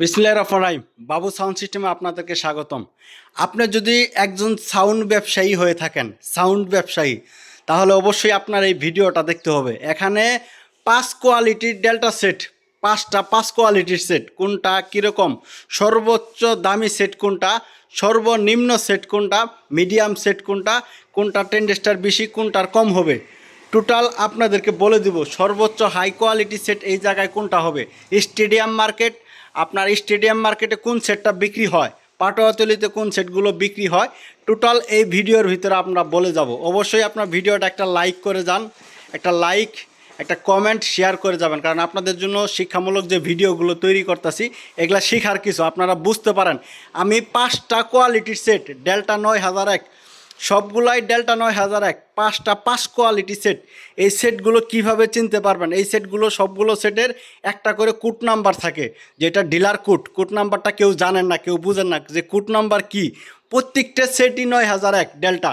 বিসমিল্লাহ রহমান রাহিম। বাবু সাউন্ড সিস্টেমে আপনাদেরকে স্বাগতম। আপনি যদি একজন সাউন্ড ব্যবসায়ী হয়ে থাকেন, সাউন্ড ব্যবসায়ী, তাহলে অবশ্যই আপনার এই ভিডিওটা দেখতে হবে। এখানে পাঁচ কোয়ালিটির ডেল্টা সেট, পাঁচটা, পাঁচ কোয়ালিটির সেট, কোনটা কীরকম, সর্বোচ্চ দামি সেট কোনটা, সর্বনিম্ন সেট কোনটা, মিডিয়াম সেট কোনটা কোনটা টেন্ডেস্টার বেশি, কোনটার কম হবে। টোটাল আপনাদেরকে বলে দিব, সর্বোচ্চ হাই কোয়ালিটি সেট এই জায়গায় কোনটা হবে, স্টেডিয়াম মার্কেট আপনার স্টেডিয়াম মার্কেটে কোন সেটটা বিক্রি হয়, পাটোয়াতলিতে কোন সেটগুলো বিক্রি হয় টোটাল এই ভিডিওর ভিতরে আমরা বলে যাব। অবশ্যই আপনার ভিডিওটা একটা লাইক করে যান, একটা লাইক একটা কমেন্ট শেয়ার করে যাবেন, কারণ আপনাদের জন্য শিক্ষামূলক যে ভিডিওগুলো তৈরি করতেছি, এগুলা শেখার কিছু, আপনারা বুঝতে পারেন। আমি পাঁচটা কোয়ালিটির সেট ডেল্টা নয় হাজার এক সবগুলাই ডেল্টা নয় হাজার এক। পাঁচটা পাঁচ কোয়ালিটি সেট এই সেটগুলো কীভাবে চিনতে পারবেন? এই সেটগুলো সবগুলো সেটের একটা করে কুট নাম্বার থাকে, যেটা ডিলার কুট কুট নাম্বারটা কেউ জানেন না, কেউ বুঝেন না যে কুট নাম্বার কি। প্রত্যেকটা সেটই নয় হাজার এক ডেল্টা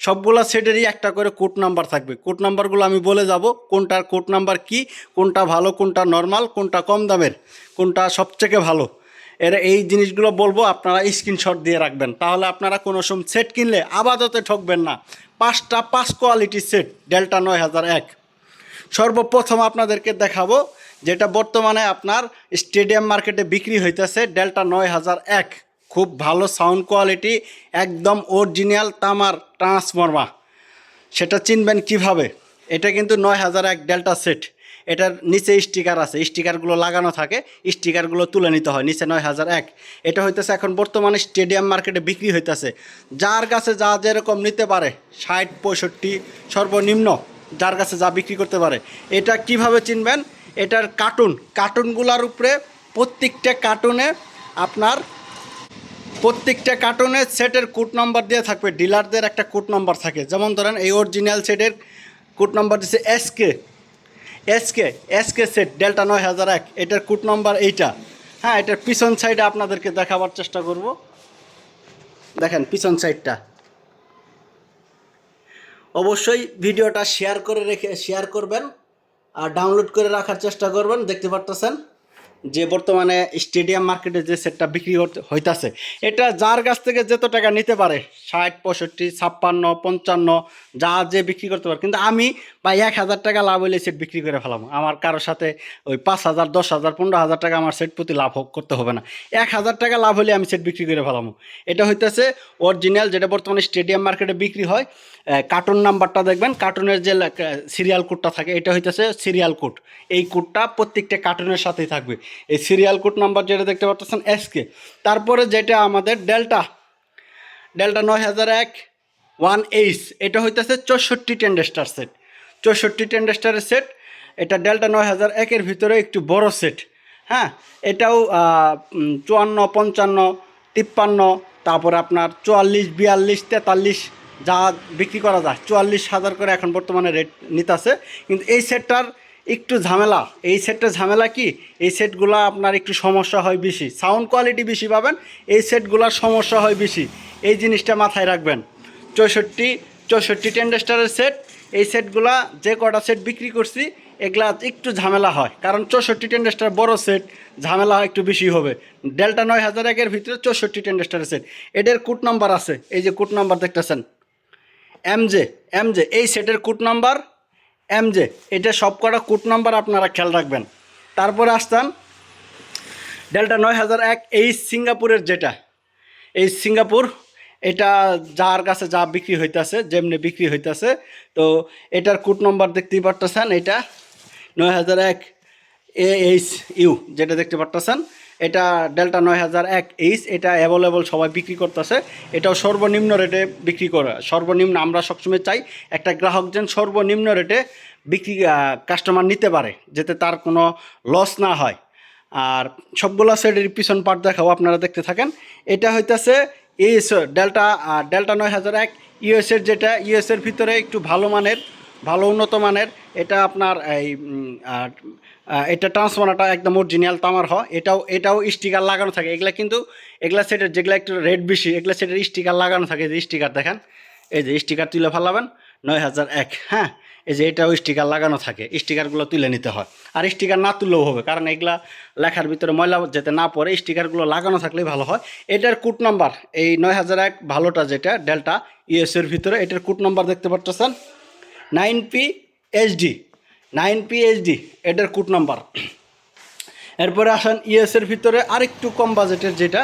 সবগুলা সেটেরই একটা করে কোড নাম্বার থাকবে। কোড নাম্বারগুলো আমি বলে যাব, কোনটার কোড নাম্বার কি, কোনটা ভালো, কোনটা নর্মাল কোনটা কম দামের, কোনটা সবথেকে ভালো। এর এই জিনিসগুলো বলব, আপনারা স্ক্রিনশট দিয়ে রাখবেন। তাহলে আপনারা কোনো সময় সেট কিনলে আবাদতে ঠকবেন না। পাঁচটা পাঁচ কোয়ালিটির সেট ডেল্টা নয় হাজার এক। সর্বপ্রথম আপনাদেরকে দেখাবো, যেটা বর্তমানে আপনার স্টেডিয়াম মার্কেটে বিক্রি হইতেছে ডেল্টা নয় হাজার এক। খুব ভালো সাউন্ড কোয়ালিটি একদম অরিজিনাল তামার ট্রান্সফর্মা সেটা চিনবেন কীভাবে? এটা কিন্তু নয় হাজার এক ডেল্টা সেট এটার নিচে স্টিকার আছে। স্টিকারগুলো লাগানো থাকে। স্টিকারগুলো তুলে নিতে হয়, নিচে নয় হাজার এক। এটা হইতেছে এখন বর্তমানে স্টেডিয়াম মার্কেটে বিক্রি হইতেছে। যার কাছে যা যেরকম নিতে পারে, ষাট, পঁয়ষট্টি সর্বনিম্ন যার কাছে যা বিক্রি করতে পারে, এটা কীভাবে চিনবেন? এটার কার্টুন কার্টুনগুলোর উপরে প্রত্যেকটা কার্টুনে আপনার প্রত্যেকটা কার্টুনে সেটের কোড নাম্বার দিয়ে থাকবে। ডিলারদের একটা কোড নাম্বার থাকে। যেমন ধরেন এই অরিজিনাল সেটের কোড নাম্বার দিচ্ছে SK SK SK set delta নয় হাজার এক। এটার কুট নম্বর এইটা। হ্যাঁ এটার পিছন সাইডে আপনাদেরকে দেখাবার চেষ্টা করব। দেখেন, পিছন সাইডটা অবশ্যই ভিডিওটা শেয়ার করে রেখে শেয়ার করবেন আর ডাউনলোড করে রাখার চেষ্টা করবেন, দেখতে পারতেছেন? যে বর্তমানে স্টেডিয়াম মার্কেটে যে সেটটা বিক্রি হইতাছে, এটা যার কাছ থেকে যত টাকা নিতে পারে, ষাট, পঁয়ষট্টি, ছাপ্পান্ন, পঞ্চান্ন, যা যে বিক্রি করতে পারে, কিন্তু আমি বা এক হাজার টাকা লাভ হইলে সেট বিক্রি করে ফেলাম আমার কারোর সাথে ওই পাঁচ হাজার, দশ হাজার, পনেরো হাজার টাকা আমার সেট প্রতি লাভ করতে হবে না। এক হাজার টাকা লাভ হলে আমি সেট বিক্রি করে ফেলাম এটা হইতেছে অরিজিনাল যেটা বর্তমানে স্টেডিয়াম মার্কেটে বিক্রি হয় কার্টুন নাম্বারটা দেখবেন কার্টুনের যে সিরিয়াল কোডটা থাকে, এটা হইতেছে সিরিয়াল কোড এই কোডটা প্রত্যেকটা কার্টুনের সাথেই থাকবে। এই সিরিয়াল কোড নাম্বার যেটা দেখতে পাচ্ছেন এসকে তারপরে যেটা আমাদের ডেল্টা ডেল্টা নয় হাজার এক ওয়ান এইচ এটা হইতেছে চৌষট্টি টেন্ডেস্টার সেট চৌষট্টি টেন্ডেস্টারের সেট এটা ডেল্টা নয় হাজার একের ভিতরে একটু বড় সেট হ্যাঁ এটাও চুয়ান্ন, পঞ্চান্ন, তিপ্পান্ন, তারপর আপনার চুয়াল্লিশ, বিয়াল্লিশ, তেতাল্লিশ, যা বিক্রি করা যায়, চুয়াল্লিশ হাজার করে এখন বর্তমানে রেট নিতেছে। কিন্তু এই সেটটার একটু ঝামেলা। এই সেটটা ঝামেলা কি? এই সেটগুলো আপনার একটু সমস্যা হয় বেশি। সাউন্ড কোয়ালিটি বেশি পাবেন, এই সেটগুলোর সমস্যা হয় বেশি। এই জিনিসটা মাথায় রাখবেন। চৌষট্টি চৌষট্টি টেন্ডেস্টারের সেট এই সেটগুলা যে কটা সেট বিক্রি করছি, এগুলা একটু ঝামেলা হয়। কারণ চৌষট্টি টেন্ডেস্টার বড় সেট ঝামেলা একটু বেশি হবে। ডেল্টা নয় হাজার একের ভিতরে চৌষট্টি টেন্ডেস্টারের সেট এদের কোড নাম্বার আছে। এই যে কোড নাম্বার দেখতেছেন। এমজে এমজে এই সেটের কোড নাম্বার এমজে এটা সব কটা কোড নাম্বার আপনারা খেয়াল রাখবেন। তারপরে আসতাম ডেল্টা নয় হাজার এক এই সিঙ্গাপুরের যেটা। এই সিঙ্গাপুর, এটা যার কাছে যা বিক্রি হইতাছে, যেমনি বিক্রি হইতাছে, তো এটার কোড নম্বর দেখতেই পারতেছেন, এটা নয় হাজার এক এ এইচ ইউ যেটা দেখতে পারতেছেন। এটা ডেল্টা নয় হাজার এক এইচ এটা অ্যাভেলেবল সবাই বিক্রি করতেছে। এটাও সর্বনিম্ন রেটে বিক্রি করা। সর্বনিম্ন আমরা সবসময় চাই একটা গ্রাহক যেন সর্বনিম্ন রেটে বিক্রি কাস্টমার নিতে পারে, যাতে তার কোনো লস না হয়। আর সবগুলো সেটের পিছন পার্ট দেখাও, আপনারা দেখতে থাকেন। এটা হইতেছে ইএস ডেল্টা ডেল্টা নয় হাজার এক ইউএসের যেটা ইউএসের ভিতরে একটু ভালো মানের ভালো উন্নত মানের, এটা আপনার এই এটা ট্রান্সফর্মারটা একদম অরিজিনাল তামার হয়। এটাও এটাও স্টিকার লাগানো থাকে। এগুলা কিন্তু, এগুলা সেটের যেগুলো একটু রেট বেশি, এগুলা সেটের স্টিকার লাগানো থাকে যে স্টিকার দেখেন। এই যে স্টিকার তুলে ফেলাবেন, নয় হাজার এক হ্যাঁ? এই যে এটাও স্টিকার লাগানো থাকে। স্টিকারগুলো তুলে নিতে হয়। আর স্টিকার না তুললেও হবে, কারণ এগুলা লেখার ভিতরে ময়লা যেতে না পড়ে স্টিকারগুলো লাগানো থাকলেই ভালো হয়। এটার কুট নাম্বার এই নয় হাজার এক ভালোটা যেটা ডেল্টা ইউএসের ভিতরে, এটার কুট নাম্বার দেখতে পাচ্ছেন nine P HD nine P HD এটার কুট নাম্বার। এরপরে আসেন ইএসের ভিতরে আরেকটু কম বাজেটের যেটা।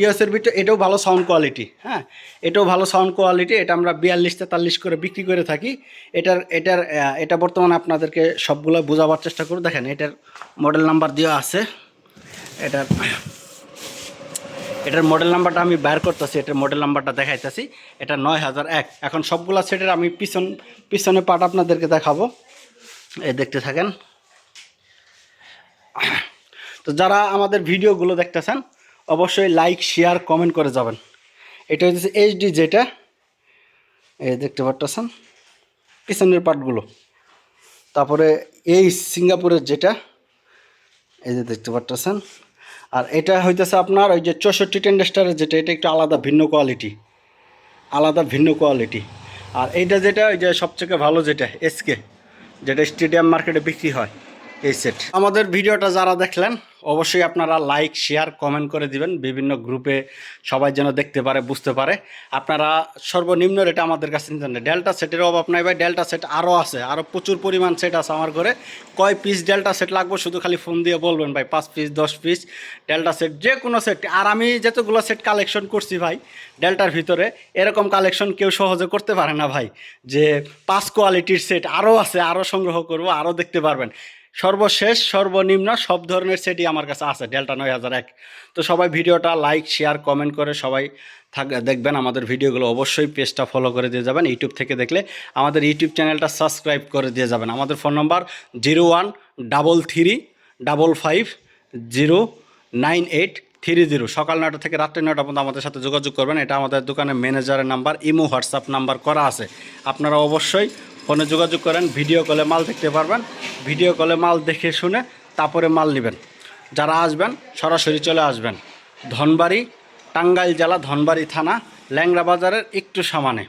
ইএসের ভিতরে এটাও ভালো সাউন্ড কোয়ালিটি হ্যাঁ? এটাও ভালো সাউন্ড কোয়ালিটি এটা আমরা বিয়াল্লিশ, তেতাল্লিশ করে বিক্রি করে থাকি। এটার এটার এটা বর্তমানে আপনাদেরকে সবগুলো বোঝাবার চেষ্টা করব। দেখেন, এটার মডেল নাম্বার দেওয়া আছে। এটার এটার মডেল নাম্বারটা আমি বের করতেছি, এটার মডেল নাম্বারটা দেখাইতেছি। এটা নয় হাজার এক। এখন সবগুলা সেটের আমি পিছন পিছনে পাট আপনাদেরকে দেখাবো। এই দেখতে থাকেন। তো যারা আমাদের ভিডিওগুলো দেখতেছেন, অবশ্যই লাইক শেয়ার কমেন্ট করে যাবেন। এটা হচ্ছে এইচডি যেটা এই দেখতে পারতেছেন? পিছনের পার্টগুলো তারপরে এই সিঙ্গাপুরের যেটা এই যে দেখতে পারতেছেন? আর এটা হইতেছে আপনার ওই যে চৌষট্টি টেন্ডেস্টারের যেটা, এটা একটু আলাদা, ভিন্ন কোয়ালিটি আলাদা, ভিন্ন কোয়ালিটি আর এইটা যেটা ওই যে সবথেকে ভালো যেটা এসকে যেটা স্টেডিয়াম মার্কেটে বিক্রি হয়, এই সেট আমাদের ভিডিওটা যারা দেখলেন অবশ্যই আপনারা লাইক শেয়ার কমেন্ট করে দিবেন। বিভিন্ন গ্রুপে সবাই যেন দেখতে পারে, বুঝতে পারে। আপনারা সর্বনিম্ন রেটে আমাদের কাছে নিতে পারেন। ডেল্টা সেটের অভাব নাই ভাই। ডেল্টা সেট আরও আছে। আরও প্রচুর পরিমাণ সেট আছে আমার ঘরে। কয় পিস ডেল্টা সেট লাগবে শুধু খালি ফোন দিয়ে বলবেন ভাই। পাঁচ পিস দশ পিস ডেল্টা সেট যে কোনো সেট আর আমি যতগুলো সেট কালেকশন করছি ভাই ডেল্টার ভিতরে, এরকম কালেকশন কেউ সহজে করতে পারে না ভাই। যে পাঁচ কোয়ালিটির সেট আরও আছে আরও সংগ্রহ করব আরও দেখতে পারবেন। সর্বশেষ, সর্বনিম্ন সব ধরনের সেটই আমার কাছে আছে ডেল্টা নয় হাজার এক। তো সবাই ভিডিওটা লাইক শেয়ার কমেন্ট করে সবাই থাক, দেখবেন আমাদের ভিডিওগুলো অবশ্যই পেজটা ফলো করে দিয়ে যাবেন ইউটিউব থেকে দেখলে আমাদের ইউটিউব চ্যানেলটা সাবস্ক্রাইব করে দিয়ে যাবেন। আমাদের phone number zero one double three double five zero nine eight three zero সকাল নয়টা থেকে রাত্রি নয়টা পর্যন্ত আমাদের সাথে যোগাযোগ করবেন, এটা আমাদের দোকানের ম্যানেজারের নাম্বার ইমো হোয়াটসঅ্যাপ নাম্বার করা আছে। আপনারা অবশ্যই ফোনে যোগাযোগ করেন ভিডিও কলে মাল দেখতে পারবেন। ভিডিও কলে মাল দেখে শুনে তারপরে মাল নেবেন। যারা আসবেন, সরাসরি চলে আসবেন। ধনবাড়ি, টাঙ্গাইল জেলা ধনবাড়ি থানা ল্যাংরা বাজারের একটু সামানে।